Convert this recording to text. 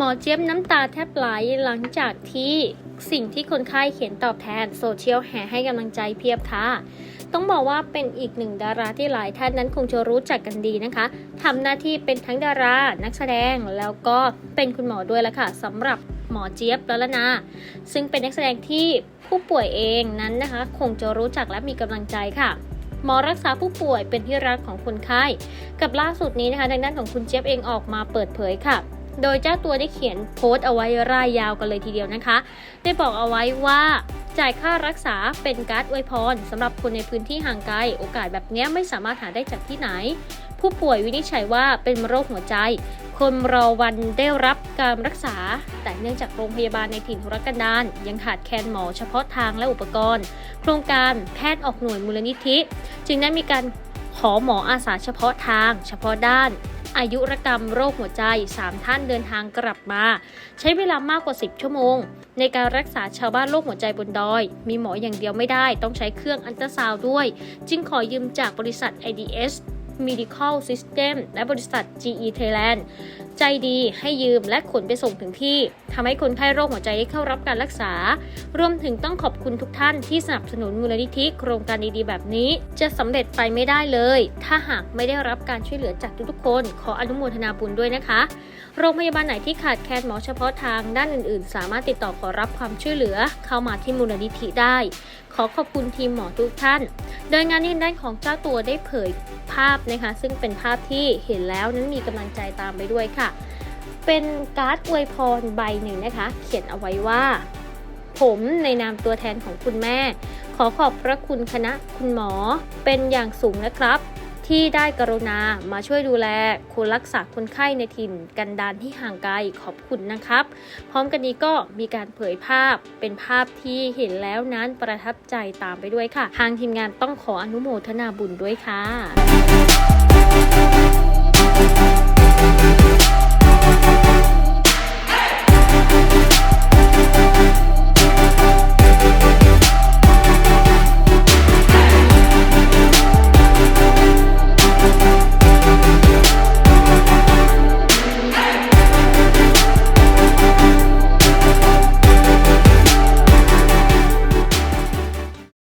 หมอเจี๊ยบน้ำตาแทบไหลหลังจากที่สิ่งที่คนไข้เขียนตอบแทนโซเชียลแห่ให้กำลังใจเพียบค่ะ ต้องบอกว่าเป็นอีกหนึ่งดาราที่หลายท่านนั้นคงจะรู้จักกันดีนะคะทำหน้าที่เป็นทั้งดารา นักแสดงแล้วก็เป็นคุณหมอด้วยละค่ะสำหรับหมอเจี๊ยบละละนาซึ่งเป็นนักแสดงที่ผู้ป่วยเองนั้นนะคะ คงจะรู้จักและมีกำลังใจค่ะหมอรักษาผู้ป่วยเป็นที่รักของคนไข้ กับล่าสุดนี้นะคะทางด้านของคุณเจี๊ยบเองออกมาเปิดเผยค่ะ โดยเจ้าตัวได้เขียนโพสต์เอาไว้ร่ายยาวกันเลยทีเดียวนะคะ ได้บอกเอาไว้ว่าจ่ายค่ารักษาเป็นการ์ดอวยพรสำหรับคนในพื้นที่ห่างไกล โอกาสแบบเนี้ยไม่สามารถหาได้จากที่ไหน ผู้ป่วยวินิจฉัยว่าเป็นโรคหัวใจ คนรอวันได้รับการรักษา แต่เนื่องจากโรงพยาบาลในถิ่นทุรกันดารยังขาดแคลนหมอเฉพาะทางและอุปกรณ์ โครงการแพทย์ออกหน่วยมูลนิธิ จึงได้มีการขอหมออาสาเฉพาะทาง เฉพาะด้าน อายุรกรรมโรคหัวใจ 3 ท่านเดินทางกลับมา ใช้เวลามากกว่า 10 ชั่วโมง ในการรักษาชาวบ้านโรคหัวใจบนดอย มีหมออย่างเดียวไม่ได้ ต้องใช้เครื่องอันตราซาวด์ด้วย จึงขอยืมจากบริษัท IDS Medical System และบริษัท GE Thailand ใจดีให้ยืมและขนไปส่งถึงที่ทำให้คนไข้โรคหัวใจได้เข้ารับการรักษา รวมถึงต้องขอบคุณทุกท่านที่สนับสนุนมูลนิธิโครงการดีๆ แบบนี้ จะสำเร็จไปไม่ได้เลย ถ้าหากไม่ได้รับการช่วยเหลือจากทุกๆคน ขออนุโมทนาบุญด้วยนะคะ โรงพยาบาลไหนที่ขาดแคลนหมอเฉพาะทางด้านอื่นๆ สามารถติดต่อขอรับความช่วยเหลือ เข้ามาที่มูลนิธิได้ ขอขอบคุณทีมหมอทุกท่าน โดยงานนี้ด้านของเจ้าตัวได้เผยภาพนะคะ ซึ่งเป็นภาพที่เห็นแล้วนั้นมีกำลังใจตามไปด้วยค่ะค่ะ เป็นการ์ดอวยพรใบหนึ่งนะคะ เขียนเอาไว้ว่า ผมในนามตัวแทนของคุณแม่ ขอขอบพระคุณคณะคุณหมอเป็นอย่างสูงนะครับ ที่ได้กรุณามาช่วยดูแลคนรักษาคนไข้ในถิ่นกันดานที่ห่างไกลขอบคุณนะครับ พร้อมกันนี้ก็มีการเผยภาพเป็นภาพที่เห็นแล้วนั้นประทับใจตามไปด้วยค่ะ ทางทีมงานต้องขออนุโมทนาบุญด้วยค่ะ